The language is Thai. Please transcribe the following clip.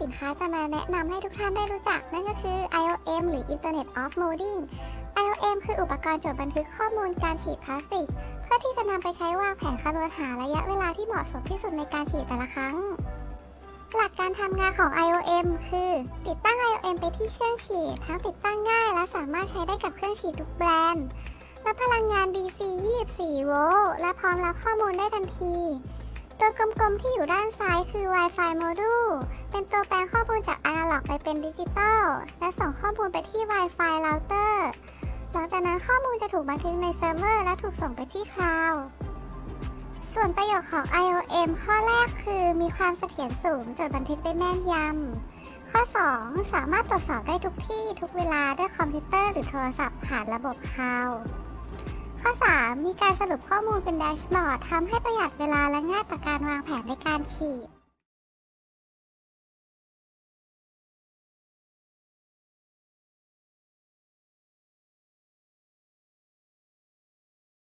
สินค้าจะมาแนะนำให้ทุกท่านได้รู้จัก นั่นก็คือ IOM หรือ Internet of Molding IOM คืออุปกรณ์จดบันทึกข้อมูลการฉีดพลาสติก เพื่อที่จะนำไปใช้วางแผนคำนวณหาระยะเวลาที่เหมาะสมที่สุดในการฉีดแต่ละครั้ง หลักการทำงานของ IOM คือ ติดตั้ง IOM ไปที่เครื่องฉีด ทั้งติดตั้งง่ายและสามารถใช้ได้กับเครื่องฉีดทุกแบรนด์และพลังงาน DC 24 โวลต์และพร้อมรับข้อมูลได้ทันที ตัวกลมๆที่อยู่ด้านซ้ายคือ Wi-Fi Module เป็นตัวแปลงข้อมูลจากอนาล็อกไปเป็นดิจิตอลและส่งข้อมูลไปที่ Wi-Fi Router หลังจากนั้นข้อมูลจะถูกบันทึกในเซิร์ฟเวอร์และถูกส่งไปที่คลาวด์ส่วนประโยชน์ของ IOM ข้อแรกคือมีความเสถียรสูงจดบันทึกได้แม่นยำ ข้อ 2 สามารถตรวจสอบได้ทุกที่ทุกเวลาด้วยคอมพิวเตอร์หรือโทรศัพท์ผ่านระบบคลาวด์ ข้อ 3 มีการสรุปข้อมูลเป็นแดชบอร์ดทำให้ประหยัดเวลาและง่ายต่อการวางแผนในการฉีด